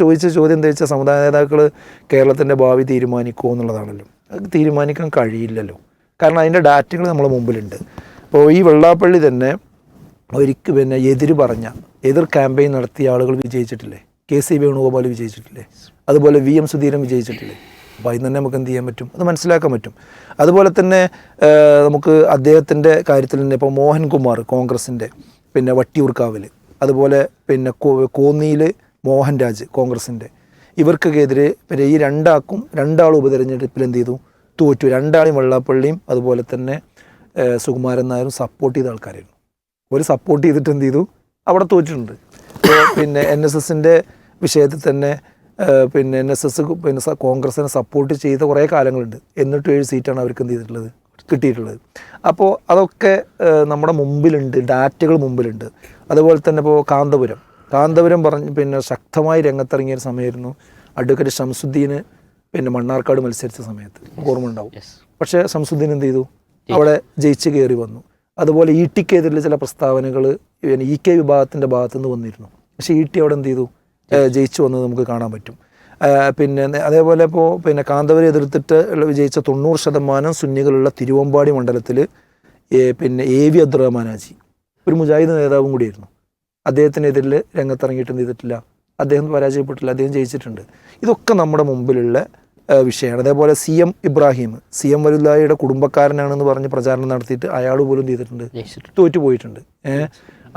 ചോദിച്ച ചോദ്യം എന്താ വെച്ചാൽ സമുദായ നേതാക്കൾ കേരളത്തിന്റെ ഭാവി തീരുമാനിക്കുമോ എന്നുള്ളതാണല്ലോ. അത് തീരുമാനിക്കാൻ കഴിയില്ലല്ലോ. കാരണം അതിന്റെ ഡാറ്റകൾ നമ്മൾ മുമ്പിലുണ്ട്. അപ്പോൾ ഈ വെള്ളാപ്പള്ളി തന്നെ ഒരിക്കൽ പിന്നെ എതിര് പറഞ്ഞ എതിർ ക്യാമ്പയിൻ നടത്തിയ ആളുകൾ വിജയിച്ചിട്ടില്ലേ? കെ സി വേണുഗോപാൽ വിജയിച്ചിട്ടില്ലേ? അതുപോലെ വി എം സുധീരൻ വിജയിച്ചിട്ടില്ലേ? അപ്പോൾ അതിന് തന്നെ നമുക്ക് എന്ത് ചെയ്യാൻ പറ്റും? അത് മനസ്സിലാക്കാൻ പറ്റും. അതുപോലെ തന്നെ നമുക്ക് അദ്ദേഹത്തിന്റെ കാര്യത്തിൽ തന്നെ ഇപ്പോൾ മോഹൻകുമാർ കോൺഗ്രസിന്റെ പിന്നെ വട്ടിയൂർക്കാവിൽ അതുപോലെ പിന്നെ കോന്നിയിൽ മോഹൻരാജ് കോൺഗ്രസിന്റെ. ഇവർക്കെതിരെ പിന്നെ ഈ രണ്ടാക്കും രണ്ടാളും ഉപതെരഞ്ഞെടുപ്പിൽ എന്ത് ചെയ്തു? തോറ്റു. രണ്ടാളും വെള്ളാപ്പള്ളിയും അതുപോലെ തന്നെ സുകുമാരൻ നായരും സപ്പോർട്ട് ചെയ്ത ആൾക്കാരായിരുന്നു. ഒരു സപ്പോർട്ട് ചെയ്തിട്ട് എന്ത് ചെയ്തു? അവിടെ തോറ്റിട്ടുണ്ട്. പിന്നെ എൻ എസ് എസിന്റെ വിഷയത്തിൽ തന്നെ പിന്നെ എൻ എസ് എസ് പിന്നെ കോൺഗ്രസിനെ സപ്പോർട്ട് ചെയ്ത കുറേ കാലങ്ങളുണ്ട്. എന്നിട്ട് ഏഴ് സീറ്റാണ് അവർക്ക് എന്ത് ചെയ്തിട്ടുള്ളത്? കിട്ടിയിട്ടുള്ളത്. അപ്പോൾ അതൊക്കെ നമ്മുടെ മുമ്പിലുണ്ട്. ഡാറ്റകൾ മുമ്പിലുണ്ട്. അതുപോലെ തന്നെ ഇപ്പോൾ കാന്തപുരം. കാന്തപുരം പറഞ്ഞ് പിന്നെ ശക്തമായി രംഗത്തിറങ്ങിയ ഒരു സമയമായിരുന്നു. അഡ്വക്കേറ്റ് ഷംസുദ്ദീന് പിന്നെ മണ്ണാർക്കാട് മത്സരിച്ച സമയത്ത്. ഓർമ്മ ഉണ്ടാവും പക്ഷേ ഷംസുദ്ദീൻ എന്ത് ചെയ്തു? അവിടെ ജയിച്ച് കയറി വന്നു. അതുപോലെ ഇ ടിക്കെതിരെ ചില പ്രസ്താവനകൾ പിന്നെ ഇ കെ വിഭാഗത്തിന്റെ ഭാഗത്തു നിന്ന് വന്നിരുന്നു. പക്ഷേ ഇ ടി അവിടെ എന്ത് ചെയ്തു? ജയിച്ചു വന്നത് നമുക്ക് കാണാൻ പറ്റും. പിന്നെ അതേപോലെ ഇപ്പോൾ പിന്നെ കാന്തപുരം എതിർത്തിട്ട് വിജയിച്ച തൊണ്ണൂറ് ശതമാനം സുന്നികളുള്ള തിരുവമ്പാടി മണ്ഡലത്തിൽ പിന്നെ എ വി അബ്ദുറഹ്മാനാജി ഒരു മുജാഹിദ് നേതാവും കൂടിയായിരുന്നു. അദ്ദേഹത്തിനെതിരിൽ രംഗത്തിറങ്ങിയിട്ട് എന്ത് ചെയ്തിട്ടില്ല. അദ്ദേഹം പരാജയപ്പെട്ടില്ല അദ്ദേഹം ജയിച്ചിട്ടുണ്ട്. ഇതൊക്കെ നമ്മുടെ മുമ്പിലുള്ള വിഷയമാണ്. അതേപോലെ C M Ibrahim C M വലുല്ലാഹിയുടെ കുടുംബക്കാരനാണെന്ന് പറഞ്ഞ് പ്രചാരണം നടത്തിയിട്ട് അയാൾ പോലും ചെയ്തിട്ടുണ്ട്. തോറ്റുപോയിട്ടുണ്ട്. ഏഹ്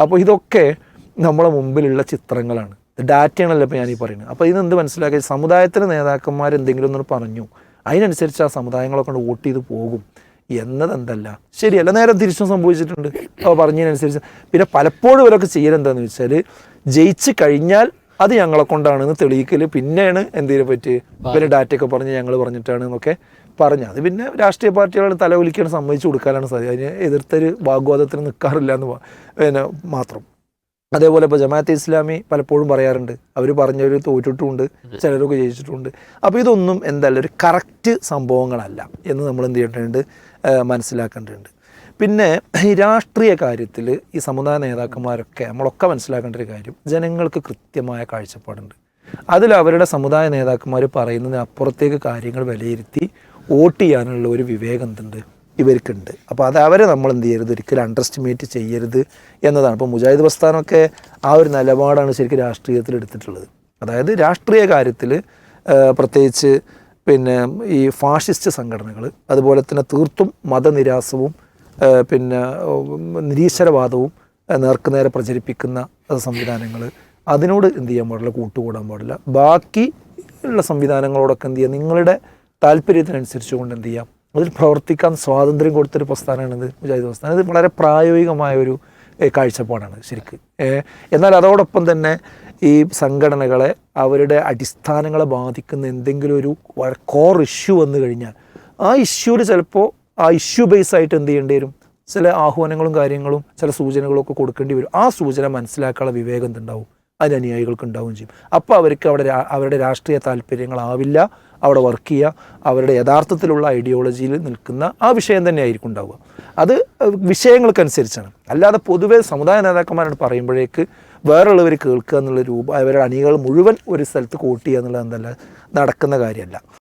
അപ്പോൾ ഇതൊക്കെ നമ്മളെ മുമ്പിലുള്ള ചിത്രങ്ങളാണ്. ഡാറ്റയാണല്ലോ ഇപ്പോൾ ഞാനീ പറയുന്നത്. അപ്പോൾ ഇതെന്ത് മനസ്സിലാക്കി? സമുദായത്തിലെ നേതാക്കന്മാർ എന്തെങ്കിലും ഒന്ന് പറഞ്ഞു. അതിനനുസരിച്ച് ആ സമുദായങ്ങളൊക്കെ വോട്ട് ചെയ്ത് പോകും. എന്നതെന്തല്ല. ശരിയല്ല നേരം തിരിച്ചും സംഭവിച്ചിട്ടുണ്ട്. അപ്പോൾ പറഞ്ഞതിനനുസരിച്ച്. പിന്നെ പലപ്പോഴും ഇവരൊക്കെ ചെയ്യലെന്താന്ന് വെച്ചാൽ ജയിച്ച് കഴിഞ്ഞാൽ അത് ഞങ്ങളെ കൊണ്ടാണെന്ന് തെളിയിക്കൽ പിന്നെയാണ് എന്തെങ്കിലും പറ്റി? പിന്നെ ഡാറ്റയൊക്കെ പറഞ്ഞ് ഞങ്ങൾ പറഞ്ഞിട്ടാണ് എന്നൊക്കെ പറഞ്ഞു. അത് പിന്നെ രാഷ്ട്രീയ പാർട്ടികൾ തലവലിക്കാൻ സമ്മതിച്ചു കൊടുക്കാനാണ് സാധ്യത. അതിന് എതിർത്തൊരു വാഗ്വാദത്തിന് നിൽക്കാറില്ല എന്ന് പിന്നെ മാത്രം. അതേപോലെ ഇപ്പോൾ ജമാഅത്തെ ഇസ്ലാമി പലപ്പോഴും പറയാറുണ്ട്. അവർ പറഞ്ഞവർ തോറ്റിട്ടുമുണ്ട് ചിലരൊക്കെ ജയിച്ചിട്ടുണ്ട് അപ്പോൾ ഇതൊന്നും എന്തല്ല ഒരു കറക്റ്റ് സംഭവങ്ങളല്ല എന്ന് നമ്മൾ എന്ത് ചെയ്യേണ്ടതുണ്ട് മനസ്സിലാക്കേണ്ടതുണ്ട്. പിന്നെ ഈ രാഷ്ട്രീയ കാര്യത്തിൽ ഈ സമുദായ നേതാക്കന്മാരൊക്കെ നമ്മളൊക്കെ മനസ്സിലാക്കേണ്ട ഒരു കാര്യം ജനങ്ങൾക്ക് കൃത്യമായ കാഴ്ചപ്പാടുണ്ട്. അതിൽ അവരുടെ സമുദായ നേതാക്കന്മാർ പറയുന്നതിന് അപ്പുറത്തേക്ക് കാര്യങ്ങൾ വിലയിരുത്തി വോട്ട് ചെയ്യാനുള്ള ഒരു വിവേകം എന്തുണ്ട്? ഇവർക്കുണ്ട്. അപ്പോൾ അത് അവരെ നമ്മൾ എന്ത് ചെയ്യരുത്? ഒരിക്കലും അണ്ടർ എസ്റ്റിമേറ്റ് ചെയ്യരുത് എന്നതാണ്. ഇപ്പോൾ മുജാഹിദ് പ്രസ്ഥാനമൊക്കെ ആ ഒരു നിലപാടാണ് ശരിക്കും രാഷ്ട്രീയത്തിൽ എടുത്തിട്ടുള്ളത്. അതായത് രാഷ്ട്രീയ കാര്യത്തിൽ പ്രത്യേകിച്ച് പിന്നെ ഈ ഫാഷിസ്റ്റ് സംഘടനകൾ അതുപോലെ തന്നെ തീർത്തും മതനിരാസവും പിന്നെ നിരീശ്വരവാദവും നേർക്കുനേരെ പ്രചരിപ്പിക്കുന്ന സംവിധാനങ്ങൾ അതിനോട് എന്ത് ചെയ്യാൻ പാടില്ല? കൂട്ടുകൂടാൻ പാടില്ല. ബാക്കി ഉള്ള സംവിധാനങ്ങളോടൊക്കെ എന്ത് ചെയ്യുക? നിങ്ങളുടെ താല്പര്യത്തിനനുസരിച്ച് കൊണ്ട് എന്ത് ചെയ്യാം? അതിൽ പ്രവർത്തിക്കാൻ സ്വാതന്ത്ര്യം കൊടുത്തൊരു പ്രസ്ഥാനമാണിത് മുജാഹിദ് പ്രസ്ഥാനം. ഇത് വളരെ പ്രായോഗികമായ ഒരു കാഴ്ചപ്പാടാണ് ശരിക്ക്. എന്നാൽ അതോടൊപ്പം തന്നെ ഈ സംഘടനകളെ അവരുടെ അടിസ്ഥാനങ്ങളെ ബാധിക്കുന്ന എന്തെങ്കിലും ഒരു കോർ ഇഷ്യൂ വന്നു കഴിഞ്ഞാൽ ആ ഇഷ്യൂവിൽ ചിലപ്പോൾ ആ ഇഷ്യൂ ബേസ് ആയിട്ട് എന്ത് ചെയ്യേണ്ടി വരും? ചില ആഹ്വാനങ്ങളും കാര്യങ്ങളും ചില സൂചനകളും ഒക്കെ കൊടുക്കേണ്ടി വരും. ആ സൂചന മനസ്സിലാക്കാനുള്ള വിവേകം എന്തുണ്ടാവും? അതിന് അനുയായികൾക്ക് ഉണ്ടാവുകയും ചെയ്യും. അപ്പോൾ അവർക്ക് അവിടെ അവരുടെ രാഷ്ട്രീയ താല്പര്യങ്ങളാവില്ല. അവിടെ വർക്ക് ചെയ്യുക. അവരുടെ യഥാർത്ഥത്തിലുള്ള ഐഡിയോളജിയിൽ നിൽക്കുന്ന ആ വിഷയം തന്നെ ആയിരിക്കും ഉണ്ടാവുക. അത് വിഷയങ്ങൾക്കനുസരിച്ചാണ്. അല്ലാതെ പൊതുവേ സമുദായ നേതാക്കന്മാരോട് പറയുമ്പോഴേക്ക് വേറുള്ളവർ കേൾക്കുക എന്നുള്ള രൂപ അവരുടെ അണികൾ മുഴുവൻ ഒരു സ്ഥലത്ത് കൂട്ടി ചെയ്യുക എന്തല്ല നടക്കുന്ന കാര്യമല്ല.